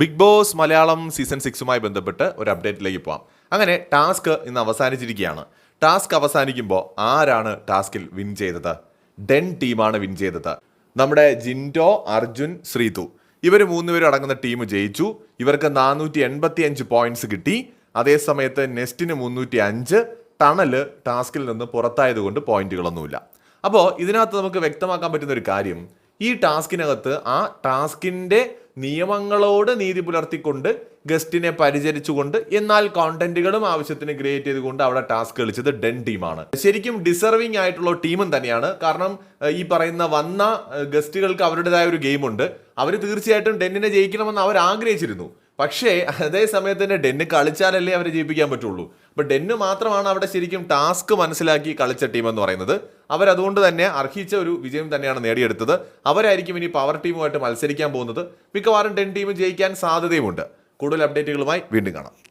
Big boss Malayalam season സിക്സുമായി ബന്ധപ്പെട്ട് ഒരു അപ്ഡേറ്റിലേക്ക് പോവാം. അങ്ങനെ ടാസ്ക് ഇന്ന് അവസാനിച്ചിരിക്കുകയാണ്. ടാസ്ക് അവസാനിക്കുമ്പോൾ ആരാണ് ടാസ്കിൽ വിൻ ചെയ്തത്? ഡെൻ ടീമാണ് വിൻ ചെയ്തത്. നമ്മുടെ ജിൻഡോ അർജുൻ ശ്രീതു. ഇവർ മൂന്നുപേരും അടങ്ങുന്ന ടീം ജയിച്ചു. ഇവർക്ക് നാനൂറ്റി എൺപത്തി അഞ്ച് പോയിന്റ്സ് കിട്ടി അതേസമയത്ത് നെസ്റ്റിന് മുന്നൂറ്റി അഞ്ച് ടണൽ ടാസ്കിൽ നിന്ന് പുറത്തായതുകൊണ്ട് പോയിന്റുകളൊന്നുമില്ല അപ്പോൾ ഇതിനകത്ത് നമുക്ക് വ്യക്തമാക്കാൻ പറ്റുന്ന ഒരു കാര്യം ഈ ടാസ്കിനകത്ത് ആ ടാസ്കിന്റെ നിയമങ്ങളോട് നീതി പുലർത്തിക്കൊണ്ട് ഗസ്റ്റിനെ പരിചരിച്ചുകൊണ്ട് എന്നാൽ കോണ്ടന്റുകളും ആവശ്യത്തിന് ക്രിയേറ്റ് ചെയ്തുകൊണ്ട് അവിടെ ടാസ്ക് കളിച്ചത് ഡെൻ ടീമാണ്. ശരിക്കും ഡിസർവിംഗ് ആയിട്ടുള്ള ടീമും തന്നെയാണ്. കാരണം ഈ പറയുന്ന വന്ന ഗസ്റ്റുകൾക്ക് അവരുടേതായ ഒരു ഗെയിമുണ്ട്. അവർ തീർച്ചയായിട്ടും ഡെന്നിനെ ജയിക്കണമെന്ന് അവർ ആഗ്രഹിച്ചിരുന്നു. പക്ഷേ അതേ സമയത്ത് തന്നെ ഡെന്ന് കളിച്ചാലല്ലേ അവരെ ജയിപ്പിക്കാൻ പറ്റുള്ളൂ. അപ്പം ഡെന്ന് മാത്രമാണ് അവിടെ ശരിക്കും ടാസ്ക് മനസ്സിലാക്കി കളിച്ച ടീം എന്ന് പറയുന്നത്. അവരതുകൊണ്ട് തന്നെ അർഹിച്ച ഒരു വിജയം തന്നെയാണ് നേടിയെടുത്തത്. അവരായിരിക്കും ഇനി പവർ ടീമുമായിട്ട് മത്സരിക്കാൻ പോകുന്നത്. മിക്കവാറും ഡെൻ ടീം ജയിക്കാൻ സാധ്യതയുമുണ്ട്. കൂടുതൽ അപ്ഡേറ്റുകളുമായി വീണ്ടും കാണാം.